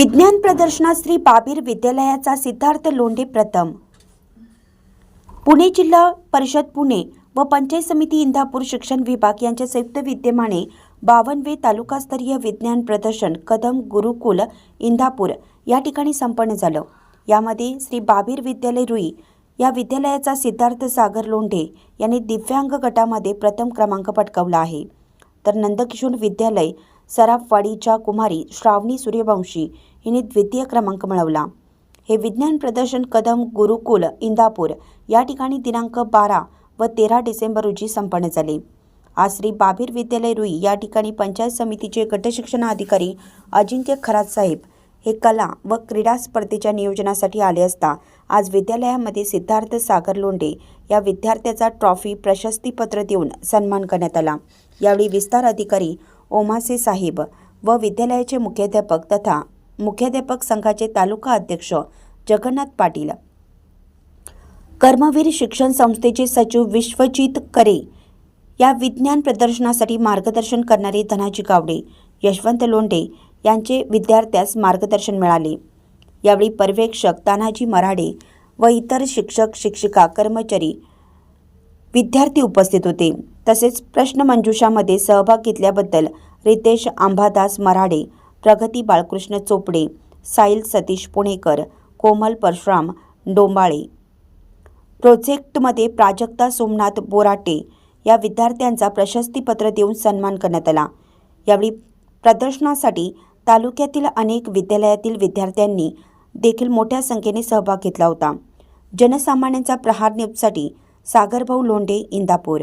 विज्ञान प्रदर्शनात श्री बाबीर विद्यालयाचा सिद्धार्थ लोंढे प्रथम. पुणे जिल्हा परिषद पुणे व पंचायत समिती इंदापूर शिक्षण विभाग यांच्या संयुक्त विद्यमाने बावनवे तालुकास्तरीय विज्ञान प्रदर्शन कदम गुरुकुल इंदापूर या ठिकाणी संपन्न झालं. यामध्ये श्री बाबीर विद्यालय रुई या विद्यालयाचा सिद्धार्थ सागर लोंढे यांनी दिव्यांग गटामध्ये प्रथम क्रमांक पटकावला आहे. तर नंदकिशोर विद्यालय सराफवाडीच्या कुमारी श्रावणी सूर्यवंशी हिने द्वितीय क्रमांक मिळवला. हे विज्ञान प्रदर्शन कदम गुरुकुल इंदापूर या ठिकाणी दिनांक बारा व तेरा डिसेंबर रोजी संपन्न झाले. आज श्री बाबीर विद्यालय रुई या ठिकाणी पंचायत समितीचे गटशिक्षण अधिकारी अजिंक्य खरात साहेब हे कला व क्रीडा स्पर्धेच्या नियोजनासाठी आले असता आज विद्यालयामध्ये सिद्धार्थ सागर लोंढे या विद्यार्थ्याचा ट्रॉफी प्रशस्तीपत्र देऊन सन्मान करण्यात आला. यावेळी विस्तार अधिकारी ओमासे साहेब व विद्यालयाचे मुख्याध्यापक तथा मुख्याध्यापक संघाचे तालुका अध्यक्ष जगन्नाथ पाटील. कर्मवीर शिक्षण संस्थेचे सचिव विश्वजित करे या विज्ञान प्रदर्शनासाठी मार्गदर्शन करणारे धनाजी गावडे यशवंत लोंढे यांचे विद्यार्थ्यास मार्गदर्शन मिळाले. यावेळी पर्यवेक्षक तानाजी मराडे व इतर शिक्षक शिक्षिका कर्मचारी विद्यार्थी उपस्थित होते. तसेच प्रश्नमंजुषामध्ये सहभाग घेतल्याबद्दल रितेश आंबादास मराडे प्रगती बाळकृष्ण चोपडे साईल सतीश पुणेकर कोमल परशुराम डोंबाळे. प्रोजेक्टमध्ये प्राजक्ता सोमनाथ बोराटे या विद्यार्थ्यांचा प्रशस्तीपत्र देऊन सन्मान करण्यात आला. यावेळी प्रदर्शनासाठी तालुक्यातील अनेक विद्यालयातील विद्यार्थ्यांनी देखील मोठ्या संख्येने सहभाग घेतला होता. जनसामान्यांचा प्रहार न्यूजसाठी सागरभाऊ लोंढे इंदापूर.